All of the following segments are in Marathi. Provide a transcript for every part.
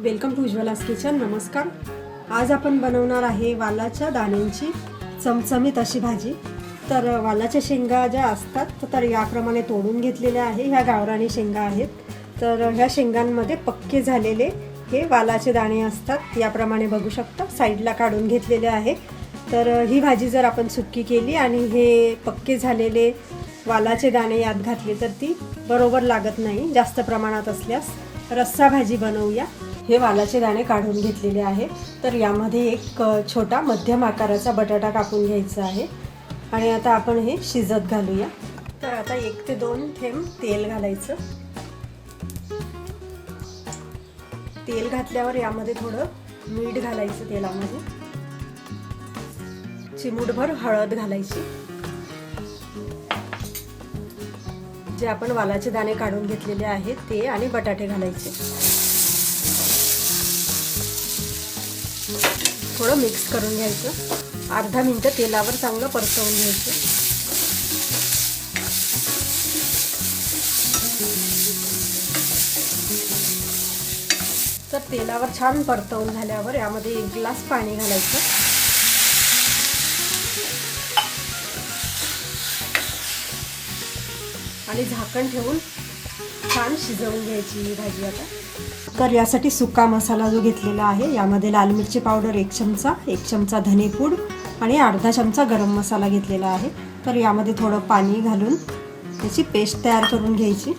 वेलकम टू उज्ज्वलास किचन नमस्कार. आज आपण बनवणार आहे वालाच्या दाण्यांची चमचमीत अशी भाजी. तर वालाच्या शेंगा ज्या असतात तर याप्रमाणे तोडून घेतलेल्या आहे. ह्या गावरानी शेंगा आहेत. तर ह्या शेंगांमध्ये पक्के झालेले हे वालाचे दाणे असतात. याप्रमाणे बघू शकता साईडला काढून घेतलेले आहे. तर ही भाजी जर आपण सुक्की केली आणि हे पक्के झालेले वालाचे दाणे यात घातले तर ती बरोबर लागत नाही. जास्त प्रमाणात असल्यास रस्सा भाजी बनवूया. हे वालाचे दाणे काढून घेतलेले आहे. तर यामध्ये एक छोटा मध्यम आकाराचा बटाटा कापून घ्यायचा आहे. आणि आता आपण हे शिजत घालूया. तर आता एक ते दोन थेंब तेल घालायचं. तेल घातल्यावर यामध्ये थोडं मीठ घालायचं तेलामध्ये. चिमूटभर हळद घालायची. जे आपण वालाचे दाणे काढून घेतलेले आहेत ते आणि बटाटे घालायचे. थोडं मिक्स करून घ्यायचं. अर्धा मिनटं तेलावर चांगलं परतवून घ्यायचं. तर तेलावर छान परतवून झाल्यावर यामध्ये एक ग्लास पाणी घालायचं. आणि झाकण ठेवून छान शिजवून घ्यायची ही भाजी आता. तर यासाठी सुका मसाला जो घेतलेला आहे यामध्ये लाल मिरची पावडर एक चमचा एक चमचा धनेपूड आणि अर्धा चमचा गरम मसाला घेतलेला आहे. तर यामध्ये थोडं पाणी घालून त्याची पेस्ट तयार करून घ्यायची.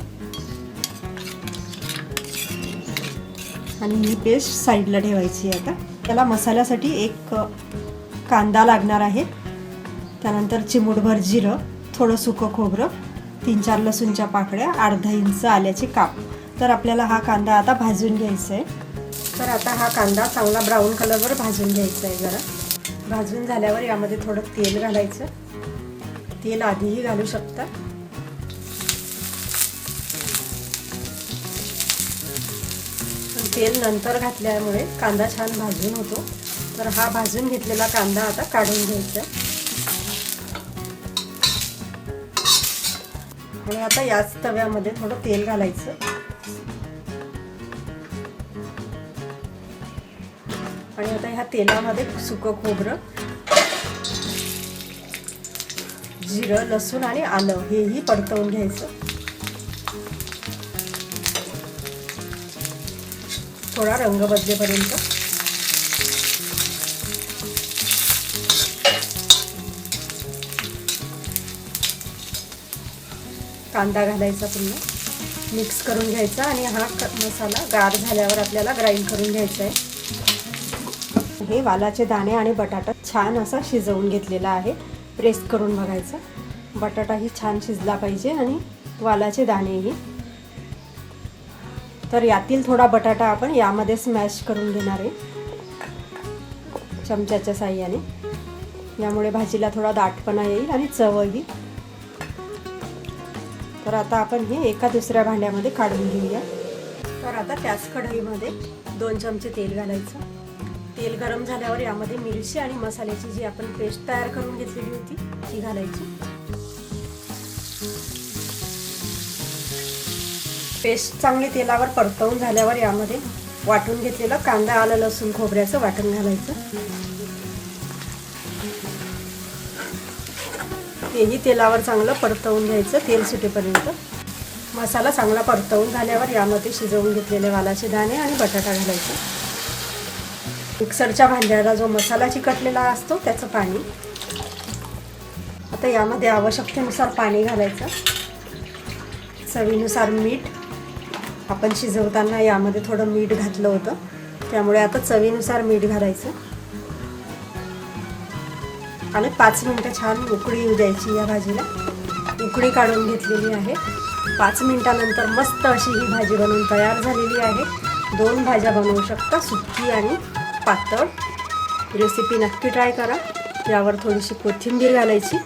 आणि ही पेस्ट साईडला ठेवायची आता. त्याला मसाल्यासाठी एक कांदा लागणार आहे. त्यानंतर चिमूटभर जिरं थोडं सुकं खोबरं तीन चार लसूणच्या पाकळ्या अर्धा इंच आल्याचे काप. तर आपल्याला हा कांदा आता भाजून घ्यायचा आहे तर आता हा कांदा चांगला ब्राऊन कलरवर भाजून घ्यायचा आहे जरा. भाजून झाल्यावर यामध्ये थोडं तेल घालायचं. तेल आधीही घालू शकता. तेल नंतर घातल्यामुळे कांदा छान भाजून होतो. तर हा भाजून घेतलेला कांदा आता काढून घ्यायचा. आणि आता याच तव्यामध्ये थोडं तेल घालायचं. आणि आता ह्या तेलामध्ये सुकं खोबरं जिरं लसूण आणि आलं हेही परतवून घ्यायचं. थोडा रंग बदलेपर्यंत. कांदा घालायचा पुन्हा मिक्स करून घ्यायचा आणि हा मसाला गार झाल्यावर आपल्याला ग्राइंड करून घ्यायचा आहे. हे वालाचे दाणे आणि बटाटा छान असा शिजवून घेतलेला आहे. प्रेस करून बघायचं. बटाटाही छान शिजला पाहिजे आणि वालाचे दाणेही. तर यातील थोडा बटाटा आपण यामध्ये स्मॅश करून घेणार आहे. चमच्याच्या साह्याने. यामुळे भाजीला थोडा दाटपणा येईल आणि चवही तर आता आपण हे एका दुसऱ्या भांड्यामध्ये काढून घेऊया. तर आता त्याच कढईमध्ये दोन चमचे तेल घालायचं. तेल गरम झाल्यावर यामध्ये मिरची आणि मसाल्याची जी आपण पेस्ट तयार करून घेतलेली होती ती घालायची. पेस्ट चांगली तेलावर परतवून झाल्यावर यामध्ये वाटून घेतलेलं कांदा आलं लसूण खोबऱ्याचं वाटण घालायचं. तेही तेलावर चांगलं परतवून घ्यायचं तेल सुटेपर्यंत. मसाला चांगला परतवून झाल्यावर यामध्ये शिजवून घेतलेले वालाचे दाणे आणि बटाटा घालायचा. मिक्सरच्या भांड्याला जो मसाला चिकटलेला असतो त्याचं पाणी. आता यामध्ये आवश्यकतेनुसार पाणी घालायचं. चवीनुसार मीठ. आपण शिजवताना यामध्ये थोडं मीठ घातलं होतं. त्यामुळे आता चवीनुसार मीठ घालायचं. आणि पाच मिनटं छान उकळी येऊ द्यायची या भाजीला. उकळी काढून घेतलेली आहे. पाच मिनटानंतर मस्त अशी ही भाजी बनवून तयार झालेली आहे. दोन भाज्या बनवू शकता सुक्की आणि पातळ. रेसिपी नक्की ट्राय करा. यावर थोडीशी कोथिंबीर घालायची.